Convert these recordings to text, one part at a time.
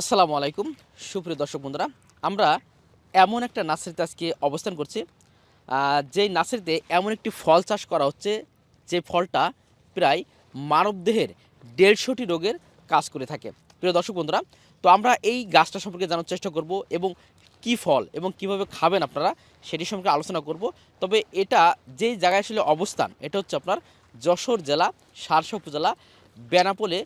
আসসালামু আলাইকুম। সুপ্রিয় দর্শক বন্ধুরা, আমরা এমন একটা নার্সারিতে আজকে অবস্থান করছি যেই নার্সারিতে এমন একটি ফল চাষ করা হচ্ছে, যে ফলটা প্রায় মানবদেহের দেড়শোটি রোগের কাজ করে থাকে। প্রিয় দর্শক বন্ধুরা, তো আমরা এই গাছটা সম্পর্কে জানার চেষ্টা করব এবং কি ফল এবং কীভাবে খাবেন আপনারা সেটি সম্পর্কে আলোচনা করব। তবে এটা যেই জায়গায় আসলে অবস্থান, এটা হচ্ছে আপনার যশোর জেলা, সারসা উপজেলা, বেনাপোলে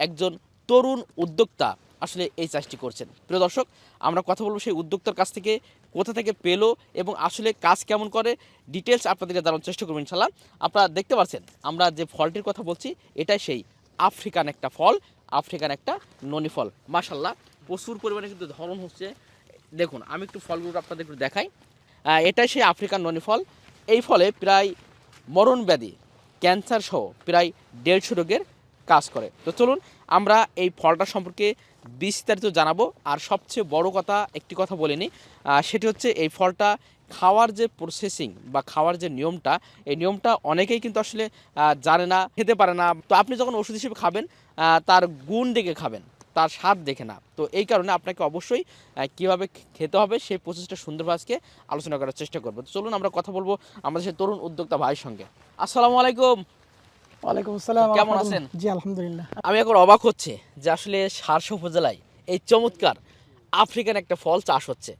একজন তরুণ উদ্যোক্তা আসলে এই চাষটি করছেন। প্রিয় দর্শক, আমরা কথা বলব সেই উদ্যোক্তার কাছ থেকে, কোথা থেকে পেল এবং আসলে কাজ কেমন করে ডিটেলস আপনাদেরকে জানার চেষ্টা করব ইনশাল্লাহ আপনারা দেখতে পাচ্ছেন, আমরা যে ফলটির কথা বলছি, এটাই সেই আফ্রিকান একটা ফল, আফ্রিকান একটা ননি ফল। মাশাল্লাহ প্রচুর পরিমাণে কিন্তু ধরন হচ্ছে। দেখুন, আমি একটু ফলগুলো আপনাদের একটু দেখাই। এটাই সেই আফ্রিকান ননি ফল। এই ফলে প্রায় মরণ ব্যাধি ক্যান্সার সহ প্রায় দেড়শো রোগের কাজ করে। তো চলুন আমরা এই ফলটা সম্পর্কে বিস্তারিত জানাব। আর সবচেয়ে বড় কথা একটি কথা বলিনি আহ, সেটি হচ্ছে এই ফলটা খাওয়ার যে প্রসেসিং বা খাওয়ার যে নিয়মটা এই নিয়মটা অনেকেই কিন্তু আসলে জানে না খেতে পারে না। তো আপনি যখন ওষুধ হিসেবে খাবেন তার গুণ দেখে খাবেন তার স্বাদ দেখে না। তো এই কারণে আপনাকে অবশ্যই কীভাবে খেতে হবে সেই প্রসেসটা সুন্দরভাবে আজকে আলোচনা করার চেষ্টা করব। তো চলুন আমরা কথা বলব আমাদের সেই তরুণ উদ্যোক্তা ভাইয়ের সঙ্গে। আসসালামু আলাইকুম। ওয়ালাইকুম আসসালাম কেমন আছেন? জি আলহামদুলিল্লাহ। আমি এখন অবাক হচ্ছে যে আসলে সারসা উপজেলায় এই চমৎকার আফ্রিকান একটা ফল চাষ হচ্ছে।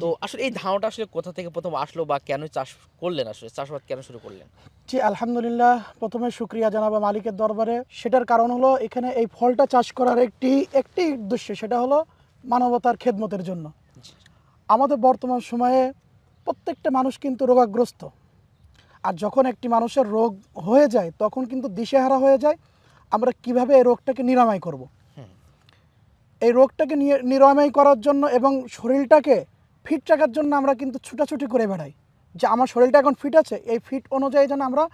তো আসলে এই ধারণাটা আসলে কোথা থেকে প্রথম আসলো বা কেন চাষ করলেন আসলে? চাষাবাদ কেন শুরু করলেন? জি আলহামদুলিল্লাহ। প্রথমে শুক্রিয়া জানাব মালিকের দরবারে। সেটার কারণ হলো এখানে এই ফলটা চাষ করার একটি একটি উদ্দেশ্য সেটা হলো মানবতার খেদমতের জন্য। আমাদের বর্তমান সময়ে প্রত্যেকটা মানুষ কিন্তু রোগাগ্রস্ত। আর যখন একটি মানুষের রোগ হয়ে যায়, তখন কিন্তু দিশেহারা হয়ে যায়। আমরা কীভাবে এই রোগটাকে নিরাময় করব। এই রোগটাকে নিরাময় করার জন্য এবং শরীরটাকে ফিট রাখার জন্য আমরা কিন্তু ছুটাছুটি করে বেড়াই। যে আমার শরীরটা এখন ফিট আছে, এই ফিট অনুযায়ী যেন আমরা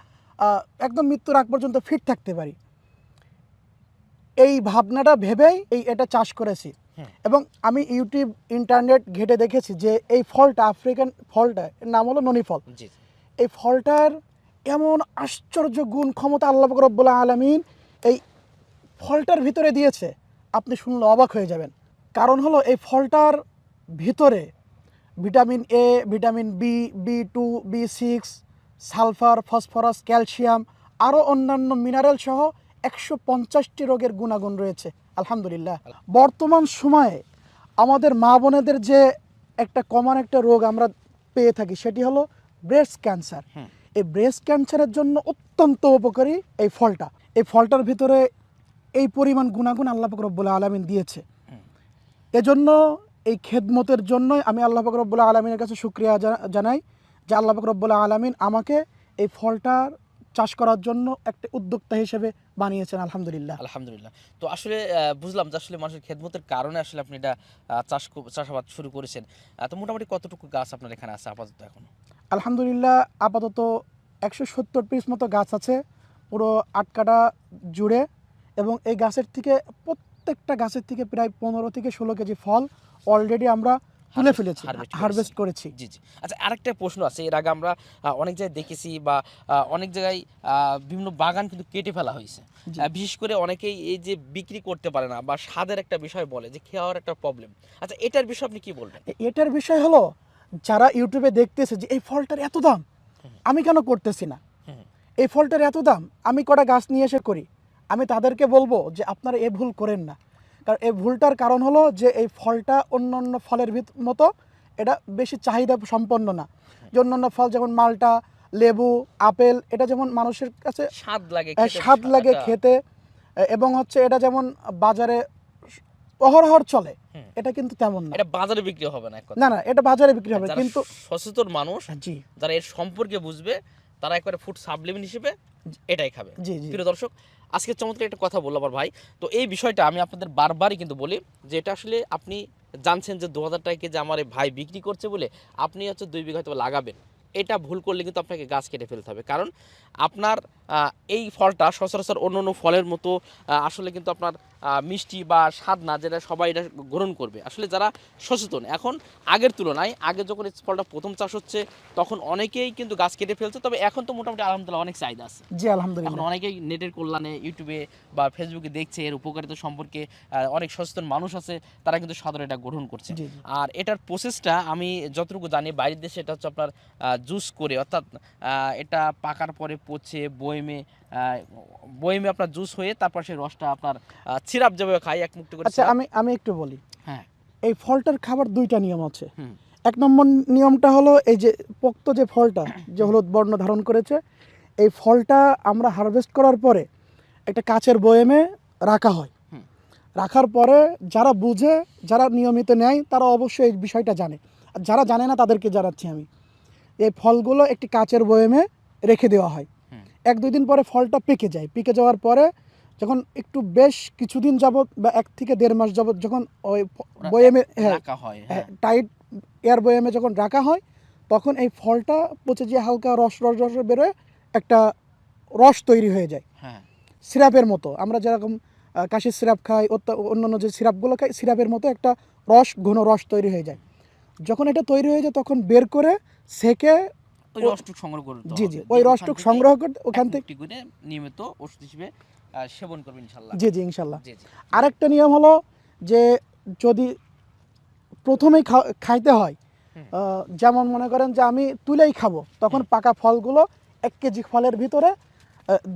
একদম মৃত্যুর আগ পর্যন্ত ফিট থাকতে পারি। এই ভাবনাটা ভেবেই এই এটা চাষ করেছি। এবং আমি ইউটিউব, ইন্টারনেট ঘেটে দেখেছি যে এই ফলটা, আফ্রিকান ফলটা, এর নাম হলো ননি ফল। এই ফলটার এমন আশ্চর্য গুণ ক্ষমতা আল্লাহ রব্বুল্লাহ আলমিন এই ফলটার ভিতরে দিয়েছে। আপনি শুনলে অবাক হয়ে যাবেন। কারণ হলো এই ফলটার ভিতরে vitamin A vitamin B B two B six sulphur, phosphorus, calcium আরও অন্যান্য মিনারেল সহ একশো পঞ্চাশটি রোগের গুণাগুণ রয়েছে। আলহামদুলিল্লাহ। বর্তমান সময়ে আমাদের মা বোনেদের যে একটা কমন একটা রোগ আমরা পেয়ে থাকি, সেটি হলো ব্রেস্ট ক্যান্সার এই ব্রেস্ট ক্যান্সারের জন্য অত্যন্ত উপকারী এই ফলটা। এই ফলটার ভিতরে এই পরিমাণ গুণাগুণ আল্লাহ রব্বুল্লাহ আলমিন দিয়েছে। এজন্য এই খেদমতের জন্যই আমি আল্লাহ রব্বুল্লাহ আলমিনের কাছে শুক্রিয়া জা- জানাই যে আল্লাহ রব্বুল্লাহ আলমিন আমাকে এই ফলটার চাষ করার জন্য একটা উদ্যোক্তা হিসেবে বানিয়েছেন, আলহামদুলিল্লাহ। আলহামদুলিল্লাহ। তো আসলে বুঝলাম যে আসলে মানুষের খেদমতের কারণে আসলে আপনি এটা চাষ চাষাবাদ শুরু করেছেন। তো মোটামুটি কতটুকু গাছ আপনার এখানে আছে আপাতত এখন? আলহামদুলিল্লাহ আপাতত একশো সত্তর পিস মতো গাছ আছে পুরো আটকাটা জুড়ে এবং এই গাছের থেকে প্রত্যেকটা গাছের থেকে প্রায় পনেরো থেকে ষোলো কেজি ফল অলরেডি আমরা তুলে ফেলেছি হারভেস্ট করেছি। জি জি। আচ্ছা আরেকটা প্রশ্ন আছে এর আগে আমরা অনেক জায়গায় দেখেছি বা অনেক জায়গায় বিভিন্ন বাগান কিন্তু কেটে ফেলা হয়েছে। বিশেষ করে অনেকেই এই যে বিক্রি করতে পারে না বা স্বাদের একটা বিষয় বলে যে খাওয়ার একটা প্রবলেম আচ্ছা এটার বিষয়ে আপনি কি বলবেন? এটার বিষয় হলো যারা ইউটিউবে দেখতেছে যে এই ফলটার এত দাম আমি কেন করতেছি না? এই ফলটার এত দাম আমি কটা গাছ নিয়ে এসে করি? আমি তাদেরকে বলব যে আপনারা এ ভুল করেন না। কারণ এই ভুলটার কারণ হলো যে এই ফলটা অন্য অন্য ফলের ভিত মতো এটা বেশি চাহিদা সম্পন্ন না। যে অন্য অন্য ফল যেমন মালটা লেবু আপেল এটা যেমন মানুষের কাছে স্বাদ লাগে স্বাদ লাগে খেতে। এবং হচ্ছে এটা যেমন বাজারে অহরহর চলে এটা কিন্তু তেমন না। এটা বাজারে বিক্রি হবে না না না এটা বাজারে বিক্রি হবে কিন্তু সচেতন মানুষ জি। যারা এর সম্পর্কে বুঝবে তারা একবারে ফুড সাপ্লিমেন্ট হিসেবে এটাই খাবে। জি প্রিয় দর্শক আজকে চমৎকার একটা কথা বলল আমার ভাই। তো এই বিষয়টা আমি আপনাদের বারবারই কিন্তু বলি যে এটা আসলে আপনি জানছেন যে দু হাজার টাকা যে আমার ভাই বিক্রি করছে বলে আপনি হচ্ছে দুই বিঘা হয়তো লাগাবেন। এটা ভুল করলে কিন্তু আপনাকে গাছ কেটে ফেলতে হবে। কারণ আপনার আহ, এই ফলটা সচরাচর অন্য অন্য ফলের মতো আসলে কিন্তু আপনার মিষ্টি বা স্বাদ না যেটা সবাই এটা গ্রহণ করবে। আসলে যারা সচেতন এখন আগের তুলনায় আগে যখন এই ফলটা প্রথম চাষ হচ্ছে তখন অনেকেই কিন্তু গাছ কেটে ফেলছে তবে এখন তো মোটামুটি আলহামদুলিল্লাহ অনেক চাহিদা আছে। জি আলহামদুলিল্লাহ। এখন অনেকেই নেটের কল্যাণে ইউটিউবে বা ফেসবুকে দেখছে এর উপকারিতা সম্পর্কে অনেক সচেতন মানুষ আছে তারা কিন্তু সাধারণ এটা গ্রহণ করছে। আর এটার প্রসেসটা আমি যতটুকু জানি বাইরের দেশে এটা হচ্ছে আপনার জুস করে অর্থাৎ এটা পাকার পরে পচে বয়েমে বয়েমে আপনার জুস হয়ে তারপর সেই রসটা আপনার সিরাপ যেভাবে খাই এক মুক্ত করে আচ্ছা আমি আমি একটু বলি। হ্যাঁ। এই ফলটার খাবার দুইটা নিয়ম আছে। এক নম্বর নিয়মটা হলো এই যে পোক্ত যে ফলটা যে হলুদ বর্ণ ধারণ করেছে এই ফলটা আমরা হারভেস্ট করার পরে একটা কাচের বয়েমে রাখা হয়। রাখার পরে যারা বুঝে যারা নিয়মিত নেয় তারা অবশ্যই এই বিষয়টা জানে। আর যারা জানে না তাদেরকে জানাচ্ছি আমি। এই ফলগুলো একটি কাচের বয়েমে রেখে দেওয়া হয়। এক দুই দিন পরে ফলটা পেকে যায়। পেকে যাওয়ার পরে যখন একটু বেশ কিছুদিন যাবত বা এক থেকে দেড় মাস যাবত যখন ওই বয়েমে হ্যাঁ হয় হ্যাঁ টাইট এয়ার বয়ামে যখন রাখা হয় তখন এই ফলটা পচে যে হালকা রস রস রস বেরোয় একটা রস তৈরি হয়ে যায়। হ্যাঁ। সিরাপের মতো। আমরা যেরকম কাশির সিরাপ খাই অন্যান্য যে সিরাপগুলো খাই সিরাপের মতো একটা রস ঘন রস তৈরি হয়ে যায়। যখন এটা তৈরি হয়ে যায় তখন বের করে সেকে ওই রসটুক সংগ্রহ করতে জি জি ওই রসটুক সংগ্রহ করতে ওখান থেকে করে নিয়মিত ওষুধ হিসেবে সেবন করবেন ইনশাল্লাহ। জি জি জি আরেকটা নিয়ম হলো যে যদি প্রথমেই খাইতে হয় যেমন মনে করেন যে আমি তুলেই খাব তখন পাকা ফলগুলো এক কেজি ফলের ভিতরে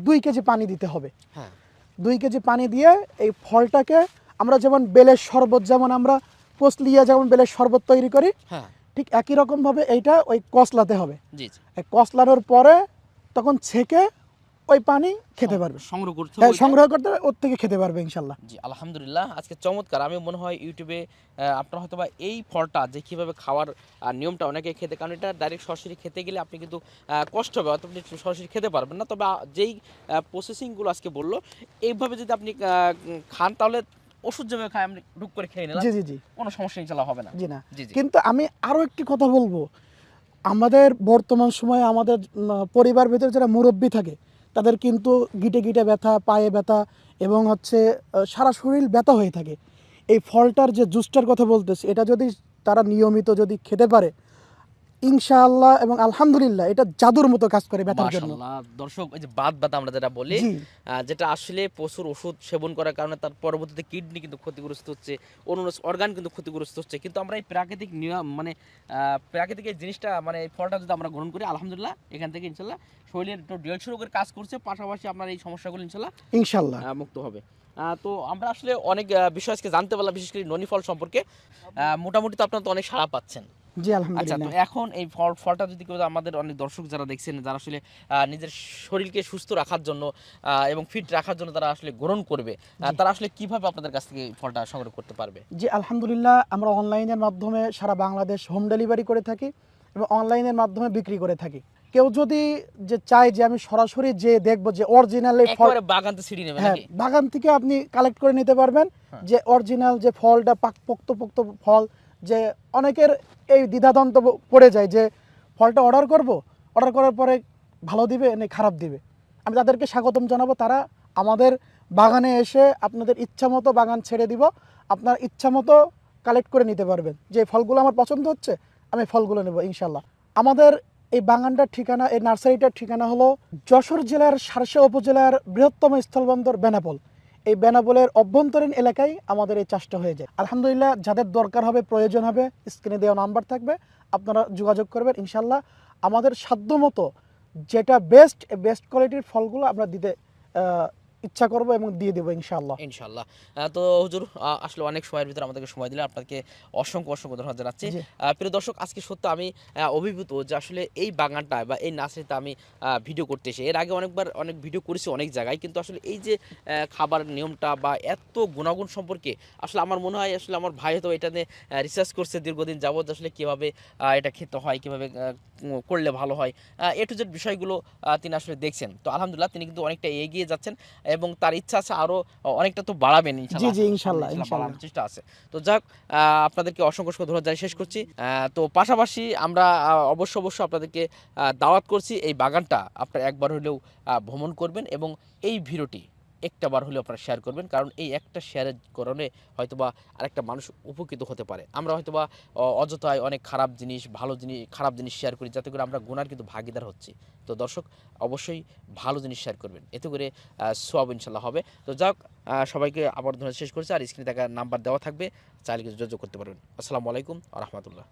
দুই কেজি পানি দিতে হবে। হ্যাঁ। দুই কেজি পানি দিয়ে এই ফলটাকে আমরা যেমন বেলের শরবত যেমন আমরা কসলিয়ে যেমন বেলের শরবত তৈরি করি হ্যাঁ। ঠিক একই রকমভাবে এইটা ওই কসলাতে হবে। জি কসলানোর পরে তখন ছেঁকে ওই পানি খেতে পারবে। সংগ্রহ করতে হ্যাঁ সংগ্রহ করতে ওর থেকে খেতে পারবে ইনশাল্লাহ জি আলহামদুলিল্লাহ। আজকে চমৎকার। আমি মনে হয় ইউটিউবে আপনার হয়তো বা এই ফলটা যে কীভাবে খাওয়ার নিয়মটা অনেকে খেতে কারণ এটা ডাইরেক্ট সরাসরি খেতে গেলে আপনি কিন্তু কষ্ট হবে অত আপনি সরাসরি খেতে পারবেন না। তবে যেই প্রসেসিংগুলো আজকে বলল এইভাবে যদি আপনি খান তাহলে ওষুধ যেভাবে খায় আপনি ঢুক করে খেয়ে নিলাম। জি জি জি। কোনো সমস্যা ইনশাল্লাহ হবে না। জি না। কিন্তু আমি আরও একটি কথা বলব। আমাদের বর্তমান সময়ে আমাদের পরিবার ভিতরে যারা মুরব্বী থাকে তাদের কিন্তু গিটে গিটে ব্যথা পায়ে ব্যথা এবং হচ্ছে সারা শরীর ব্যথা হয়ে থাকে। এই ফলটার যে জুসটার কথা বলতেছি এটা যদি তারা নিয়মিত যদি খেতে পারে ইনশাআল্লাহ এবং আলহামদুলিল্লাহ এটা জাদুর মতো কাজ করে ব্যথার জন্য। দর্শক এই যে বাদ ব্যথা আমরা যেটা বলি যেটা আসলে প্রচুর ওষুধ সেবন করার কারণে তার পরবর্তীতে কিডনি কিন্তু ক্ষতিগ্রস্ত হচ্ছে অন্য অর্গান কিন্তু ক্ষতিগ্রস্ত হচ্ছে। কিন্তু আমরা এই প্রাকৃতিক নিয়ম মানে প্রাকৃতিক এই জিনিসটা মানে এই ফলটা যদি আমরা গ্রহণ করি আলহামদুলিল্লাহ এখান থেকে ইনশাল্লাহ শরীরের একটু দেড়শো রোগের কাজ করছে পাশাপাশি আপনার এই সমস্যাগুলো ইনশাল্লাহ ইনশাল্লাহ মুক্ত হবে। তো আমরা আসলে অনেক বিষয় আজকে জানতে পারলাম বিশেষ করে ননি ফল সম্পর্কে। আহ, মোটামুটি তো আপনারা তো অনেক সাড়া পাচ্ছেন। জি আচ্ছা তো এখন এই ফল ফলটা যদি কেউ আমাদের অনেক দর্শক যারা দেখছেন যারা আসলে নিজের শরীরকে সুস্থ রাখার জন্য এবং ফিট রাখার জন্য তারা আসলে গ্রহণ করবে তারা আসলে কীভাবে আপনাদের কাছ থেকে ফলটা সংগ্রহ করতে পারবে? জি আলহামদুলিল্লাহ আমরা অনলাইনের মাধ্যমে সারা বাংলাদেশ হোম ডেলিভারি করে থাকি এবং অনলাইনের মাধ্যমে বিক্রি করে থাকি। কেউ যদি যে চায় যে আমি সরাসরি যে দেখব যে অরিজিনাল নেবে হ্যাঁ বাগান থেকে আপনি কালেক্ট করে নিতে পারবেন হ্যাঁ। যে অরিজিনাল যে ফলটা পাক পোক্ত পোক্ত ফল যে অনেকের এই দ্বিধাদ্বন্দ্ব পড়ে যায় যে ফলটা অর্ডার করব অর্ডার করার পরে ভালো দিবে না খারাপ দিবে। আমি তাদেরকে স্বাগতম জানাব, তারা আমাদের বাগানে এসে আপনাদের ইচ্ছা মতো বাগান ছেড়ে দিব, আপনার ইচ্ছা মতো কালেক্ট করে নিতে পারবেন। যে ফলগুলো আমার পছন্দ হচ্ছে, আমি ফলগুলো নেব ইনশাল্লাহ আমাদের এই বাগানটার ঠিকানা, এই নার্সারিটার ঠিকানা হলো যশোর জেলার সারসা উপজেলার বৃহত্তম স্থলবন্দর বেনাপোল। এই বেনাপোলের অভ্যন্তরীণ এলাকায় আমাদের এই চাষটা হয়ে যায়। আলহামদুলিল্লাহ যাদের দরকার হবে, প্রয়োজন হবে স্ক্রিনে দেওয়া নাম্বার থাকবে, আপনারা যোগাযোগ করবেন ইনশাল্লাহ আমাদের সাধ্য মতো যেটা বেস্ট বেস্ট কোয়ালিটির ফলগুলো আমরা দিতে ইচ্ছা করব এবং দিয়ে দেবো ইনশাল্লাহ ইনশাল্লাহ তো হুজুর আসলে অনেক সময়ের ভিতরে আমাদেরকে সময় দিলে আপনাকে অসংখ্য অসংখ্য ধন্যবাদ জানাচ্ছি। প্রিয় দর্শক আজকে সত্য আমি অভিভূত যে আসলে এই বাগানটা বা এই নার্সারিতে আমি ভিডিও করতে এসে এর আগে অনেকবার অনেক ভিডিও করেছি অনেক জায়গায় কিন্তু আসলে এই যে খাবার নিয়মটা বা এত গুণাগুণ সম্পর্কে আসলে আমার মনে হয় আসলে আমার ভাই হয়তো এটা নিয়ে রিসার্চ করছে দীর্ঘদিন যাবত আসলে কীভাবে এটা খেতে হয় কীভাবে করলে ভালো হয়। এ টু জেড বিষয়গুলো তিনি আসলে দেখছেন। তো আলহামদুলিল্লাহ তিনি কিন্তু অনেকটা এগিয়ে যাচ্ছেন। এবং তার ইচ্ছা আছে আরও অনেকটা তো বাড়াবেন জি, ইনশাআল্লাহ, বাড়ানোর চেষ্টা আছে। তো যাক আহ, আপনাদেরকে অসংখ্য অসংখ্য ধন্যবাদ শেষ করছি। তো পাশাপাশি আমরা অবশ্য অবশ্য আপনাদেরকে দাওয়াত করছি এই বাগানটা আপনারা একবার হলেও আহ, ভ্রমণ করবেন এবং এই ভিডিওটি একটা বার হলেও আপনারা শেয়ার করবেন, কারণ এই একটা শেয়ারের কারণে হয়তোবা আরেকটা মানুষ উপকৃত হতে পারে। আমরা হয়তোবা অযথায় অনেক খারাপ জিনিস, ভালো জিনিস, খারাপ জিনিস শেয়ার করি, যাতে করে আমরা গুনার কিন্তু ভাগিদার হচ্ছি। তো দর্শক, অবশ্যই ভালো জিনিস শেয়ার করবেন। এতে করে সোয়াব ইনশাল্লাহ হবে। তো যাক সবাইকে আবার ধরে শেষ করছি। আর স্ক্রিনে দেখা নাম্বার দেওয়া থাকবে, চাইলে কিছু যোগাযোগ করতে পারবেন। আসসালামু আলাইকুম রহমতুল্লাহ।